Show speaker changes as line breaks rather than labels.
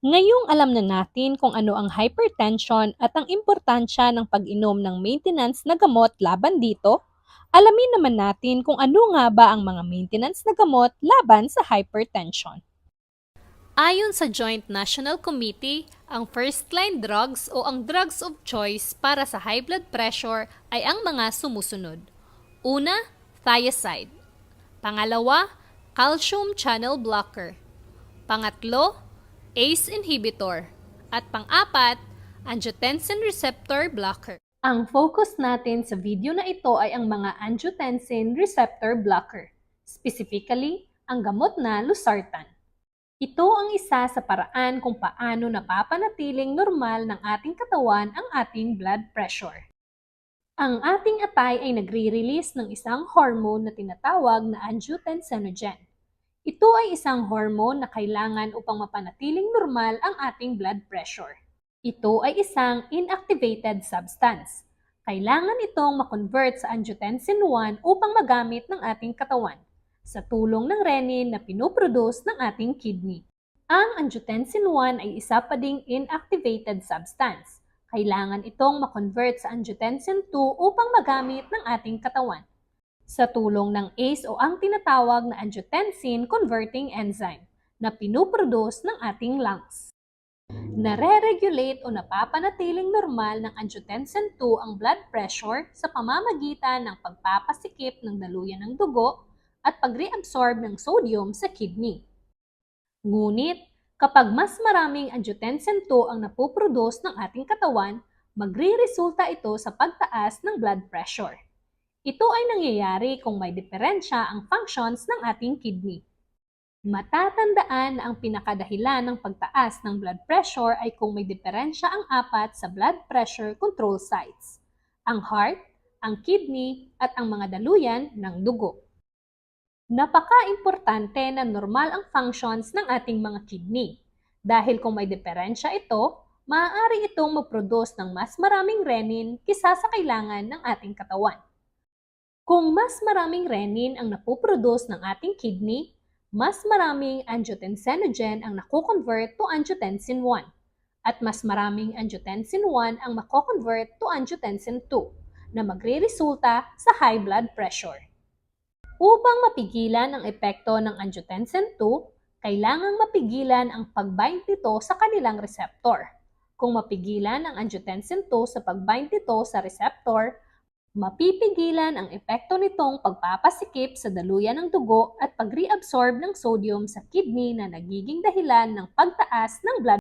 Ngayong alam na natin kung ano ang hypertension at ang importansya ng pag-inom ng maintenance na gamot laban dito, alamin naman natin kung ano nga ba ang mga maintenance na gamot laban sa hypertension. Ayon sa Joint National Committee, ang first-line drugs o ang drugs of choice para sa high blood pressure ay ang mga sumusunod. Una, thiazide. Pangalawa, calcium channel blocker. Pangatlo, ACE inhibitor. At pang-apat, angiotensin receptor blocker. Ang focus natin sa video na ito ay ang mga angiotensin receptor blocker, specifically ang gamot na losartan. Ito ang isa sa paraan kung paano napapanatiling normal ng ating katawan ang ating blood pressure. Ang ating atay ay nagre-release ng isang hormone na tinatawag na angiotensinogen. Ito ay isang hormone na kailangan upang mapanatiling normal ang ating blood pressure. Ito ay isang inactivated substance. Kailangan itong makonvert sa angiotensin 1 upang magamit ng ating katawan sa tulong ng renin na pinoproduce ng ating kidney. Ang angiotensin 1 ay isa pa ding inactivated substance. Kailangan itong makonvert sa angiotensin 2 upang magamit ng ating katawan sa tulong ng ACE o ang tinatawag na angiotensin converting enzyme na pinoproduce ng ating lungs. Nare-regulate o napapanatiling normal ng angiotensin 2 ang blood pressure sa pamamagitan ng pagpapasikip ng daluyan ng dugo at pag-reabsorb ng sodium sa kidney. Ngunit, kapag mas maraming angiotensin 2 ang napoproduce ng ating katawan, magre-resulta ito sa pagtaas ng blood pressure. Ito ay nangyayari kung may diferensya ang functions ng ating kidney. Matatandaan na ang pinakadahilan ng pagtaas ng blood pressure ay kung may diferensya ang apat sa blood pressure control sites, ang heart, ang kidney, at ang mga daluyan ng dugo. Napaka-importante na normal ang functions ng ating mga kidney. Dahil kung may diferensya ito, maaari itong mag-produce ng mas maraming renin kisa sa kailangan ng ating katawan. Kung mas maraming renin ang napoproduce ng ating kidney, mas maraming angiotensinogen ang nako-convert to angiotensin 1 at mas maraming angiotensin 1 ang mako-convert to angiotensin 2 na magre-resulta sa high blood pressure. Upang mapigilan ang epekto ng angiotensin 2, kailangang mapigilan ang pag-bind nito sa kanilang receptor. Kung mapigilan ang angiotensin 2 sa pag-bind nito sa receptor, Mapipigilan ang epekto nitong pagpapasikip sa daluyan ng dugo at pag-reabsorb ng sodium sa kidney na nagiging dahilan ng pagtaas ng blood